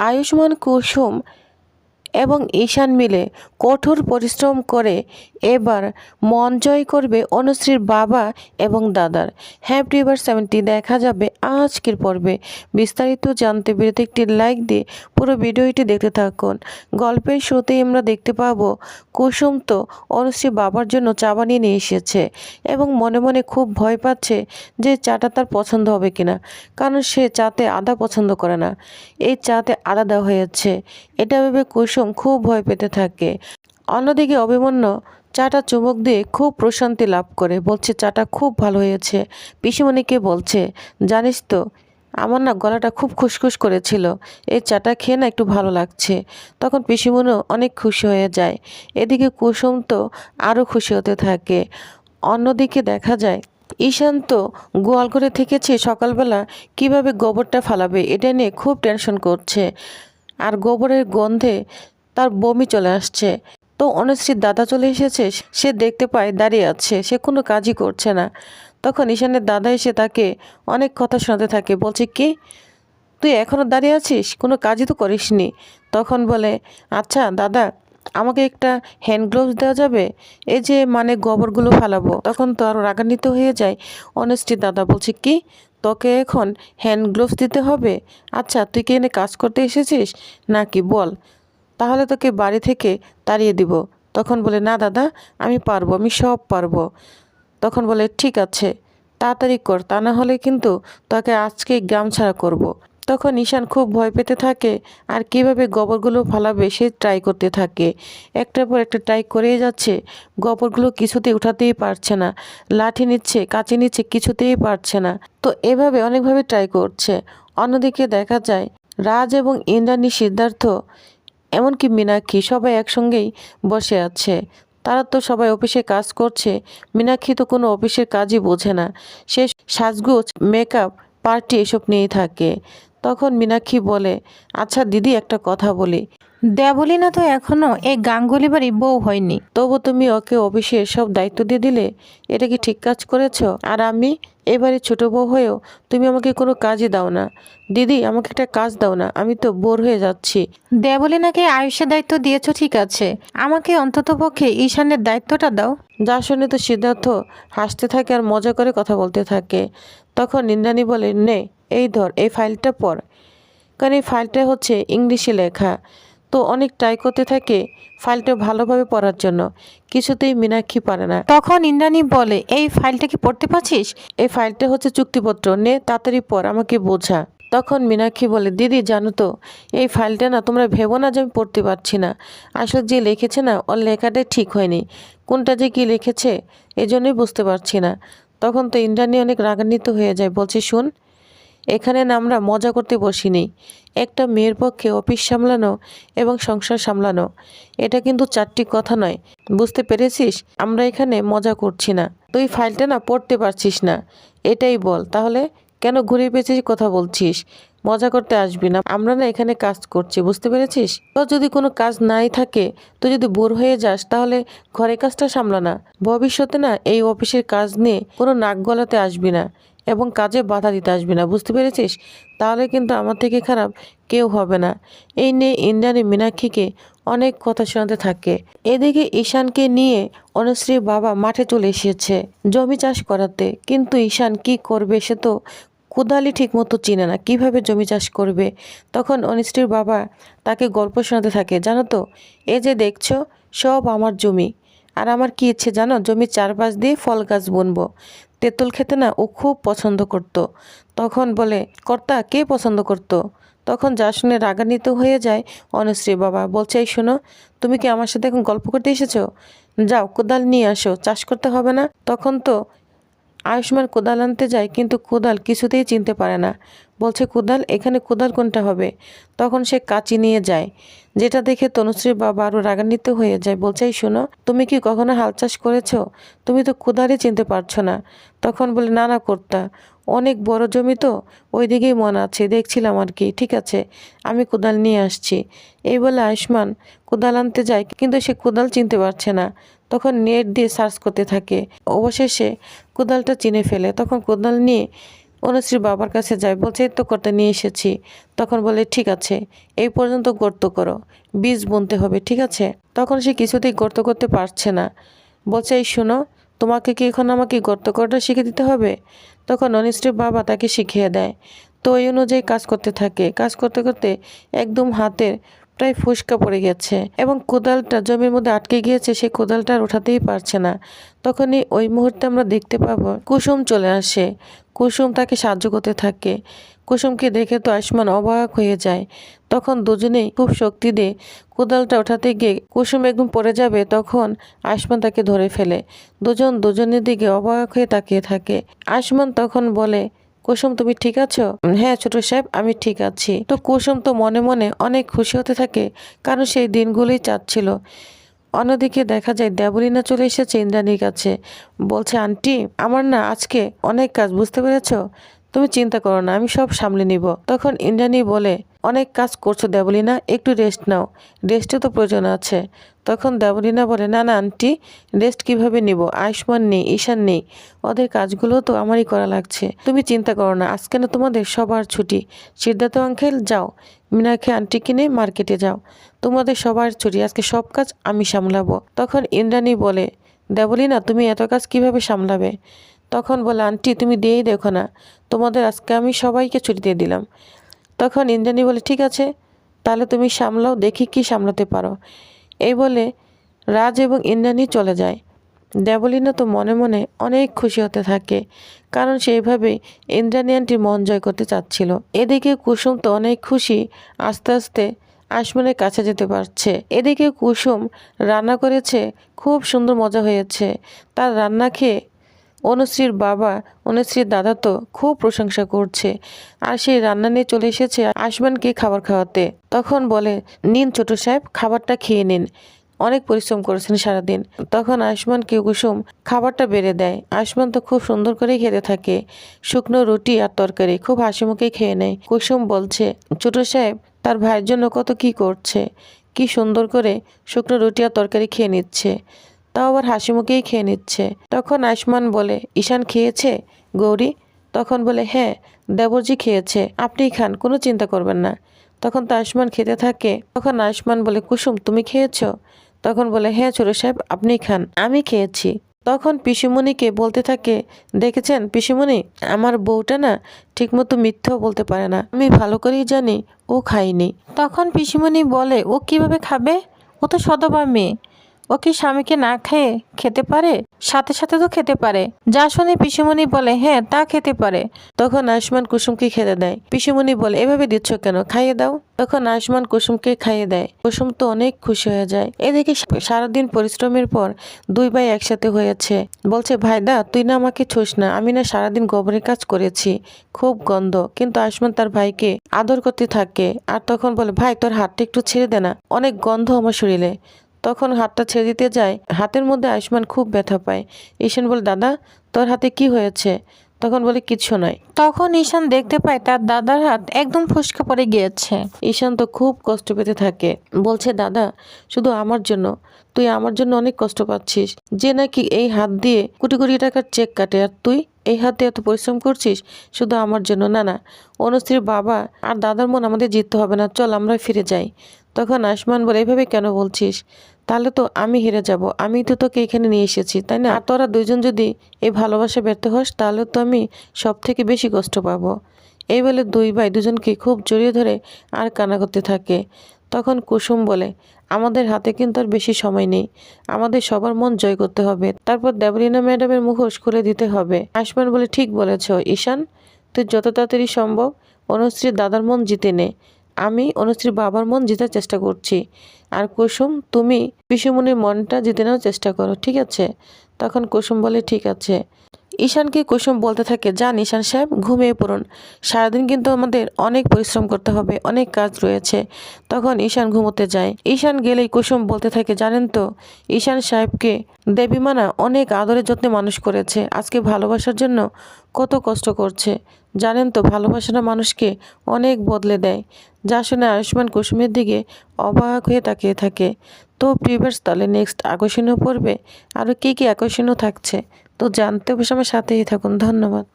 আয়ুষ্মান কুসুম এবং ঈশান মিলে কঠোর পরিশ্রম করে এবার মন জয় করবে অনুশ্রীর বাবা এবং দাদার। হ্যাপি এবার সেভেন্টি দেখা যাবে আজকের পর্বে। বিস্তারিত জানতে ভিডিওতে একটি লাইক দিয়ে পুরো ভিডিওটি দেখতে থাকুন। গল্পের শুরুতেই আমরা দেখতে পাবো, কুসুম তো অনুশ্রী বাবার জন্য চা বানিয়ে নিয়ে এসেছে এবং মনে মনে খুব ভয় পাচ্ছে যে চাটা তার পছন্দ হবে কিনা, কারণ সে চাতে আদা পছন্দ করে না। এই চাতে আদা দেওয়া হয়েছে। এটা ভেবে কুসুম খুব ভয় পেতে থাকে। অন্যদিকে অভিমন্যু চাটা চুমুক দিয়ে খুব প্রশান্তি লাভ করে। বলছে, চাটা খুব ভালো হয়েছে। পিসিমণিকে বলছে, জানিস তো, আমার না গলাটা খুব খুসখুস করেছিল। এই চাটা খেয়ে না একটু ভালো লাগছে। তখন পিসিমণিও অনেক খুশি হয়ে যায়। এদিকে কুসুম তো আরও খুশি হতে থাকে। অন্যদিকে দেখা যায়, ঈশান তো গোয়াল করে থেকেছে সকালবেলা, কীভাবে গোবরটা ফালাবে এটা নিয়ে খুব টেনশন করছে। আর গোবরের গন্ধে তার বমি চলে আসছে। তো অনুশ্রীর দাদা চলে এসেছে, সে দেখতে পায় দাঁড়িয়ে আছে, সে কোনো কাজই করছে না। তখন ঈশানের দাদা এসে তাকে অনেক কথা শোনাতে থাকে, বলছে, কি? তুই এখনও দাঁড়িয়ে আছিস? কোনো কাজই তো করিসনি। তখন বলে আচ্ছা দাদা, আমাকে একটা হ্যান্ড গ্লোভস দেওয়া যাবে? এই যে মানে গোবরগুলো ফালাবো। তখন তো আরও রাগান্বিত হয়ে যায় অনেস্টি দাদা, বলছে, কি? তোকে এখন হ্যান্ড গ্লোভস দিতে হবে? আচ্ছা তুই কি এনে কাজ করতে এসেছিস? নাকি বল। তাহলে তোকে বাড়ি থেকে তাড়িয়ে দিব। তখন বলে, না দাদা, আমি পারব, আমি সব পারব। তখন বলে, ঠিক আছে, তাড়াতাড়ি কর, তা না হলে কিন্তু তোকে আজকে গ্রাম ছাড়া করব। তখন ঈশান খুব ভয় পেতে থাকে আর কীভাবে গোবরগুলো ফালাবে সে ট্রাই করতে থাকে। একটার পর একটা ট্রাই করেই যাচ্ছে। গোবরগুলো কিছুতেই উঠাতেই পারছে না। লাঠি নিচ্ছে, কাঁচি নিচ্ছে, কিছুতেই পারছে না। তো এভাবে অনেকভাবে ট্রাই করছে। অন্যদিকে দেখা যায়, রাজ এবং ইন্দ্রাণী সিদ্ধার্থ, এমনকি মীনাক্ষী সবাই একসঙ্গেই বসে আছে। তারা তো সবাই অফিসে কাজ করছে। মীনাক্ষী তো কোনো অফিসের কাজই বোঝে না। সে সাজগোজ মেকআপ পার্টি এসব নিয়েই থাকে। তখন মীনাক্ষী বলে আচ্ছা দিদি একটা কথা বলি। দেবলি না তো এখনও এই গাঙ্গুলি বাড়ি বউ হয়নি। তবু তুমি ওকে অফিসে সব দায়িত্ব দিয়ে দিলে? এটা কি ঠিক কাজ করেছ? আর আমি এবারে ছোট বউ হয়েও তুমি আমাকে কোনো কাজই দাও না। দিদি আমাকে একটা কাজ দাও না আমি তো বোর হয়ে যাচ্ছি। দেবলি নাকি আয়ুষের দায়িত্ব দিয়েছ ঠিক আছে। আমাকে অন্তত পক্ষে ঈশানের দায়িত্বটা দাও। যা শুনে তো সিদ্ধার্থ হাসতে থাকে আর মজা করে কথা বলতে থাকে। তখন নিন্দানি বলে নে এই ধর, এই ফাইলটা পড়। কারণ এই ফাইলটা হচ্ছে ইংলিশে লেখা। তো অনেক ট্রাই করতে থাকে ফাইলটা ভালোভাবে পড়ার জন্য। কিছুতেই মীনাক্ষী পারে না। তখন ইন্দ্রাণী বলে, এই ফাইলটা কি পড়তে পারছিস? এই ফাইলটা হচ্ছে চুক্তিপত্র। নে, তাড়াতাড়ি পর আমাকে বোঝা। তখন মীনাক্ষী বলে, দিদি, জানো তো, এই ফাইলটা না, তোমরা ভেবো না যে আমি পড়তে পারছি না। আসলে যে লিখেছে না, ওর লেখাটাই ঠিক হয়নি। কোনটা যে কি লিখেছে, এজন্যই বুঝতে পারছি না। তখন তো ইন্দ্রাণী অনেক রাগান্বিত হয়ে যায়, বলছে, শুন এখানে না আমরা মজা করতে বসিনি। একটা মেয়ের পক্ষে অফিস সামলানো এবং সংসার সামলানো, এটা কিন্তু চারটি কথা নয়। বুঝতে পেরেছিস? আমরা এখানে মজা করছি না। তুই ফাইলটা না পড়তে পারছিস না। এটাই বল, তাহলে কেন ঘুরে পেঁচিয়ে কথা বলছিস? মজা করতে আসবি না। আমরা না এখানে কাজ করছি, বুঝতে পেরেছিস? তোর যদি কোনো কাজ নাই থাকে, তুই যদি বোর হয়ে যাস, তাহলে ঘরের কাজটা সামলা না। ভবিষ্যতে না এই অফিসের কাজ নিয়ে কোনো নাক গলাতে আসবি না। এবং কাজে বাধা দিতে আসবি না, বুঝতে পেরেছিস? তাহলে কিন্তু আমার থেকে খারাপ কেউ হবে না। এই নিয়ে ইন্দ্রাণী মীনাক্ষীকে অনেক কথা শোনাতে থাকে। এদিকে ঈশানকে নিয়ে অনুশ্রীর বাবা মাঠে চলে এসেছে জমি চাষ করাতে। কিন্তু ঈশান কি করবে সে তো কোদালি ঠিক মতো চিনে না, কীভাবে জমি চাষ করবে? তখন অনুশ্রীর বাবা তাকে গল্প শোনাতে থাকে, জানো তো এ যে দেখছ, সব আমার জমি। আর আমার কি ইচ্ছে জানো? জমির চারপাশ দিয়ে ফল গাছ বুনবো। তেঁতুল খেতে না ও খুব পছন্দ করত। তখন বলে, কর্তা, কে পছন্দ করত। তখন যা শুনে রাগান্বিত হয়ে যায়, অনুশ্রী বাবা, বলছে, এই শোনো, তুমি কি আমার সাথে এখন গল্প করতে এসেছ যাও, কোদাল নিয়ে আসো, চাষ করতে হবে না তখন তো আয়ুষ্মান কোদাল আনতে যায়, কিন্তু কোদাল কিছুতেই চিনতে পারে না। বলছে, কোদাল, এখানে কোদাল কোনটা হবে? তখন সে কাচি নিয়ে যায়, যেটা দেখে তনুশ্রীর বাবা আরও রাগান্বিত হয়ে যায়। বলছে, এই শোনো, তুমি কি কখনো হাল চাষ করেছ? তুমি তো কোদালই চিনতে পারছ না। তখন বলে, না না, কর্তা, অনেক বড় জমি তো, ওই দিকেই মন আছে, দেখছিলাম আর কি। ঠিক আছে, আমি কোদাল নিয়ে আসছি। এই বলে আয়ুষ্মান কোদাল আনতে যায়, কিন্তু সে কোদাল চিনতে পারছে না। তখন নেট দিয়ে সার্চ করতে থাকে। অবশেষে কোদালটা চিনে ফেলে। তখন কোদাল নিয়ে অনুশ্রীর বাবার কাছে যায়। বলছে, "এই তো করতে, নিয়ে এসেছি। তখন বলে, ঠিক আছে, এই পর্যন্ত গর্ত করো। বীজ বুনতে হবে, ঠিক আছে? তখন সে কিছুতেই গর্ত করতে পারছে না। বলছে, এই শোনো, তোমাকে কি এখন আমাকে গর্ত করাটা শিখে দিতে হবে? তখন অনুশ্রীর বাবা তাকে শিখিয়ে দেয়। তো ওই অনুযায়ী কাজ করতে থাকে। কাজ করতে করতে একদম হাতের প্রায় ফুসকা পড়ে গেছে এবং কোদালটা জমির মধ্যে আটকে গিয়েছে সেই কোদালটা আর ওঠাতেই পারছে না। তখনই ওই মুহূর্তে আমরা দেখতে পাবো কুসুম চলে আসে। কুসুম তাকে সাহায্য করতে থাকে। কুসুমকে দেখে তো আয়ুষ্মান অবাক হয়ে যায়। তখন দুজনেই খুব শক্তি দিয়ে কোদালটা ওঠাতে গিয়ে কুসুম একদম পড়ে যাবে, তখন আয়ুষ্মান তাকে ধরে ফেলে। দুজন দুজনের দিকে অবাক হয়ে তাকিয়ে থাকে। আয়ুষ্মান তখন বলে কুসুম, তুমি ঠিক আছো? হ্যাঁ ছোট সাহেব, আমি ঠিক আছি। তো কুসুম তো মনে মনে অনেক খুশি হতে থাকে, কারণ সেই দিনগুলোই চাচ্ছিল। অন্যদিকে দেখা যায় দেবলিনা চলে এসেছে ইন্দ্রাণীর কাছে। বলছে, আন্টি, আমার না আজকে অনেক কাজ, বুঝতে পেরেছ? তুমি চিন্তা করো না, আমি সব সামলে নিব। তখন ইন্দ্রাণী বলে, অনেক কাজ করছ দেবলীনা, একটু রেস্ট নাও। রেস্টে তো প্রয়োজন আছে। তখন দেবলীনা বলে, না না, আন্টি রেস্ট কীভাবে নিব? আয়ুষ্মান নেই, ঈশান নেই। ওদের কাজগুলো তো আমারই করা লাগছে। তুমি চিন্তা করো না, আজকে না তোমাদের সবার ছুটি। সিদ্ধার্থ আঙ্কেল, যাও। মিনাক্ষী আন্টি কিনে মার্কেটে যাও। তোমাদের সবার ছুটি, আজকে সব কাজ আমি সামলাবো। তখন ইন্দ্রাণী বলে, দেবলীনা, তুমি এত কাজ কীভাবে সামলাবে? তখন বলে, আন্টি, তুমি দিয়েই দেখো না। তোমাদের আজকে আমি সবাইকে ছুটি দিয়ে দিলাম। তখন ইন্দ্রাণী বলে, ঠিক আছে, তাহলে তুমি সামলাও, দেখি কি সামলাতে পারো। এই বলে রাজ এবং ইন্দ্রাণী চলে যায়। দেবলীনা তো মনে মনে অনেক খুশি হতে থাকে, কারণ সেইভাবেই ইন্দ্রাণী আন্টির মন জয় করতে চাচ্ছিল। এদিকে কুসুম তো অনেক খুশি, আস্তে আস্তে আসমনের কাছে যেতে পারছে। এদিকে কুসুম রান্না করেছে, খুব সুন্দর মজা হয়েছে। তার রান্না খেয়ে অনুশ্রীর বাবা, অনুশ্রীর দাদা তো খুব প্রশংসা করছে। আর সেই রান্না নিয়ে চলে এসেছে আসমানকে খাবার খাওয়াতে। তখন বলে, নিন ছোট সাহেব, খাবারটা খেয়ে নিন। অনেক পরিশ্রম করেছেন সারাদিন। তখন আয়ুষ্মানকে কুসুম খাবারটা বেড়ে দেয়। আয়ুষ্মান তো খুব সুন্দর করেই খেতে থাকে। শুকনো রুটি আর তরকারি, খুব হাসি মুখে খেয়ে নেয়। কুসুম বলছে, ছোট সাহেব, তার ভাইয়ের জন্য কত কি করছে? কি সুন্দর করে শুকনো রুটি আর তরকারি খেয়ে নিচ্ছে। তাও আবার হাসি মুখেই খেয়ে নিচ্ছে। তখন আয়ুষ্মান বলে, ঈশান খেয়েছে? গৌরী? তখন বলে হ্যাঁ দেবরজি খেয়েছে। আপনিই খান, কোনো চিন্তা করবেন না। তখন তো আয়ুষ্মান খেতে থাকে। তখন আয়ুষ্মান বলে, কুসুম, তুমি খেয়েছ? তখন বলে হ্যাঁ ছোট সাহেব, আপনি খান, আমি খেয়েছি। তখন পিসিমণিকে বলতে থাকে, দেখেছেন পিসিমণি, আমার বউটা না ঠিকমতো মিথ্যেও বলতে পারে না। আমি ভালো করেই জানি, ও খায়নি। তখন পিসিমণি বলে, ও কীভাবে খাবে? ও তো সদবা মেয়ে। ও কি স্বামীকে না খেয়ে খেতে পারে? সাথে সাথে তো খেতে পারে। যা শুনে পিসিমণি বলে হ্যাঁ তা খেতে পারে। তখন আয়ুষ্মান কুসুমকে খেতে দেয়। পিসিমণি বলে, এভাবে দিচ্ছ কেন? খাইয়ে দাও। তখন আয়ুষ্মান কুসুমকে খাইয়ে দেয়। কুসুম তো অনেক খুশি হয়ে যায়। এদিকে সারাদিন পরিশ্রমের পর দুই ভাই একসাথে হয়েছে। বলছে ভাইদা তুই না আমাকে ছুস না। আমি না সারাদিন গোবরের কাজ করেছি। খুব গন্ধ। কিন্তু আয়ুষ্মান তার ভাইকে আদর করতে থাকে। আর তখন বলে, ভাই, তোর হাতটা একটু ছেড়ে দে না। অনেক গন্ধ আমার শরীরে। তখন হাতটা ছেড়ে দিতে যায়। হাতের মধ্যে আয়ুষ্মান খুব ব্যথা পায়। ঈশান বলে, দাদা, তোর হাতে কি হয়েছে? তখন বলে, কিছু নয়। তখন ঈশান দেখতে পায় তার দাদার হাত একদম ফুসকা পড়ে গিয়েছে। ঈশান তো খুব কষ্ট পেতে থাকে। বলছে, দাদা, শুধু আমার জন্য। তুই আমার জন্য অনেক কষ্ট পাচ্ছিস। যে নাকি এই হাত দিয়ে কোটি কোটি টাকার চেক কাটে। আর তুই এই হাতে এত পরিশ্রম করছিস? শুধু আমার জন্য। না না অনুশ্রীর বাবা আর দাদার মন আমাদের জিততে হবে না। চল আমরা ফিরে যাই। তখন আসমান বলে, এভাবে কেন বলছিস? তাহলে তো আমি হেরে যাব। আমি তো তোকে এখানে নিয়ে এসেছি, তাই না? আর তোরা দুইজন যদি এই ভালোবাসা ব্যর্থ হস, তাহলে তো আমি সব থেকে বেশি কষ্ট পাবো। এই বলে দুই ভাই দুজনকে খুব জড়িয়ে ধরে আর কান্না করতে থাকে। তখন কুসুম বলে, আমাদের হাতে কিন্তু আর বেশি সময় নেই। আমাদের সবার মন জয় করতে হবে। তারপর দেবলীনা ম্যাডামের মুখোশ খুলে দিতে হবে। আসমান বলে, ঠিক বলেছ, ঈশান। তুই যত তাড়াতাড়ি সম্ভব অনুশ্রীর দাদার মন জিতে নে। আমি অনুশ্রীর বাবার মন জেতার চেষ্টা করছি। আর কুসুম, তুমি পিসুমনির মনটা জিতে নেওয়ার চেষ্টা করো, ঠিক আছে? তখন কুসুম বলে, ঠিক আছে। ঈশানকে কুসুম বলতে থাকে যান ঈশান সাহেব, ঘুমিয়ে পড়ুন। সারাদিন কিন্তু আমাদের অনেক পরিশ্রম করতে হবে, অনেক কাজ রয়েছে। তখন ঈশান ঘুমোতে যায়। ঈশান গেলেই কুসুম বলতে থাকে, জানেন তো, ঈশান সাহেবকে দেবীমানা অনেক আদরে যত্নে মানুষ করেছে। আজকে ভালোবাসার জন্য কত কষ্ট করছে। জানেন তো ভালোবাসাটা মানুষকে অনেক বদলে দেয়। যা শুনে আয়ুষ্মান কুসুমের দিকে অবাক হয়ে তাকিয়ে থাকে। তো প্রিভার্স তাহলে নেক্সট আকর্ষণীয় পড়বে আরও কী কী আকর্ষণীয় থাকছে? তো জানতে অবশ্য আমার সাথেই থাকুন। ধন্যবাদ।